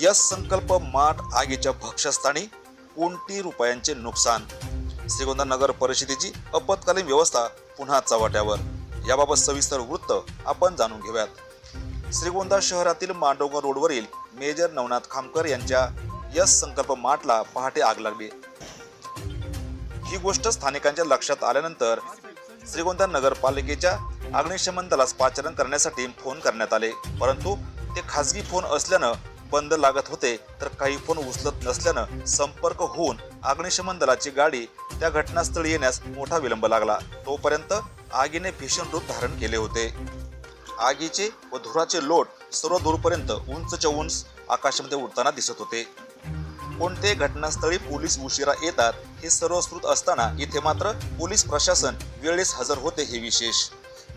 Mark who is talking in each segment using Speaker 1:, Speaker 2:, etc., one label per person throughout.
Speaker 1: Yes संकल्प माठ आगीच्या भक्षस्थानी कोणती रुपयांचे नुकसान. श्रीगोंदा नगर परिषदेची आपत्कालीन व्यवस्था पुन्हा चव्हाट्यावर. याबाबत सविस्तर वृत्त आपण जाणून घेऊयात. श्रीगोंदा शहरातील मांडोगर रोडवरील मेजर नवनाथ खामकर यांच्या यस संकल्प माठला पहाटे आग लागली. ही गोष्ट स्थानिकांच्या लक्षात आल्यानंतर श्रीगोंदा नगरपालिकेच्या अग्निशमन दलास पाचारण करण्यासाठी फोन करण्यात आले. परंतु ते खासगी फोन असल्यानं बंद लागत होते तर काही फोन उचलत नसल्यानं संपर्क होऊन अग्निशमन दलाची गाडी त्या घटनास्थळी येण्यास मोठा विलंब लागला. तोपर्यंत आगीने भीषण रूप धारण केले होते. आगीचे व धुराचे लोट सर्व दूरपर्यंत उंचच्या उंच आकाशामध्ये उडताना दिसत होते. कोणते घटनास्थळी पोलीस उशिरा येतात हे सर्वश्रुत असताना इथे मात्र पोलीस प्रशासन वेळेस हजर होते हे विशेष.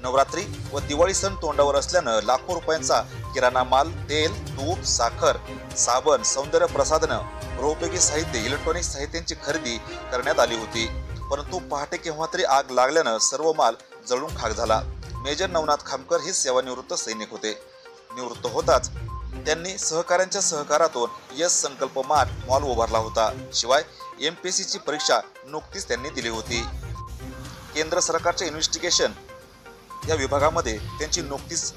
Speaker 1: नवरात्री व दिवाळी सण तोंडावर असल्यानं लाखो रुपयांचा किराणा माल तेल तूप साखर साबण सौंदर्य प्रसाधनं गृहोपयोगी साहित्य इलेक्ट्रॉनिक साहित्यांची खरेदी करण्यात आली होती. परंतु पहाटे केव्हा तरी आग लागल्यानं सर्व माल जळून खाक झाला. मेजर नवनाथ खामकर हे सेवानिवृत्त सैनिक होते. निवृत्त होताच त्यांनी सहकाऱ्यांच्या सहकारातून यस संकल्प माठ मॉल उभारला होता. शिवाय एम पी सीची परीक्षा नुकतीच त्यांनी दिली होती. केंद्र सरकारच्या इन्व्हेस्टिगेशन या विभागामध्ये त्यांची नुकतीच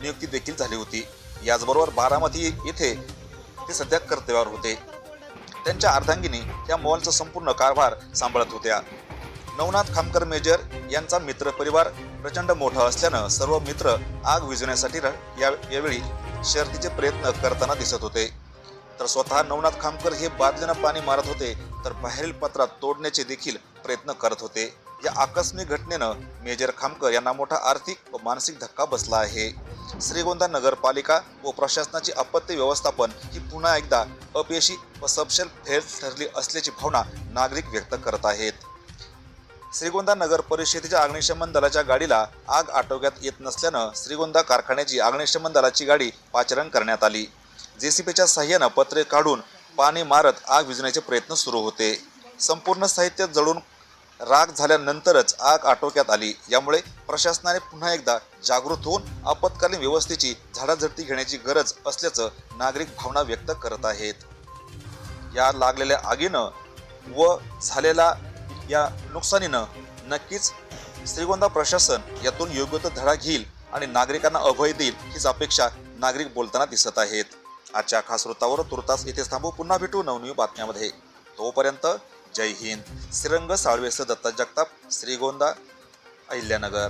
Speaker 1: नियुक्ती देखील झाली होती. याचबरोबर बारामती येथे ते सध्या कर्तव्यावर होते. त्यांच्या अर्धांगिनी या मॉलचा संपूर्ण कारभार सांभाळत होत्या. नवनाथ खामकर मेजर यांचा मित्र परिवार प्रचंड मोठा असल्यानं सर्व मित्र आग विझवण्यासाठी र- या यावेळी शर्तीचे प्रयत्न करताना दिसत होते. तर स्वतः नवनाथ खामकर हे बादलीनं पाणी मारत होते तर बाहेरील पत्रात तोडण्याचे देखील प्रयत्न करत होते. या आकस्मिक घटनेनं मेजर खामकर यांना मोठा आर्थिक व मानसिक धक्का बसला आहे. श्रीगोंदा नगरपालिका व प्रशासनाची आपत्ती व्यवस्थापन ही पुन्हा एकदा अपयशी व सबशेल फेल ठरली असल्याची भावना नागरिक व्यक्त करत आहेत. श्रीगोंदा नगर परिषदेच्या अग्निशमन दलाच्या गाडीला आग आटोक्यात येत नसल्यानं श्रीगोंदा कारखान्याची अग्निशमन दलाची गाडी पाचारण करण्यात आली. जेसीबीच्या सहाय्यानं पत्रे काढून पाणी मारत आग विझण्याचे प्रयत्न सुरू होते. संपूर्ण साहित्य जळून राग झाल्यानंतरच आग आटोक्यात आली. यामुळे प्रशासनाने पुन्हा एकदा जागृत होऊन आपत्कालीन व्यवस्थेची झाडाझडती घेण्याची गरज असल्याचं नागरिक भावना व्यक्त करत आहेत. या लागलेल्या आगीनं व झालेल्या या नुकसानीनं नक्कीच श्रीगोंदा प्रशासन यातून योग्य तो धडा घेईल आणि नागरिकांना अभय देईल हीच अपेक्षा नागरिक बोलताना दिसत आहेत. आजच्या खास वृत्तावर तुर्तास इथे थांबू. पुन्हा भेटू नवनवी बातम्यामध्ये. तोपर्यंत जय हिंद. श्रीरंग साळवेसह दत्ता जगताप श्रीगोंदा अहिल्यानगर.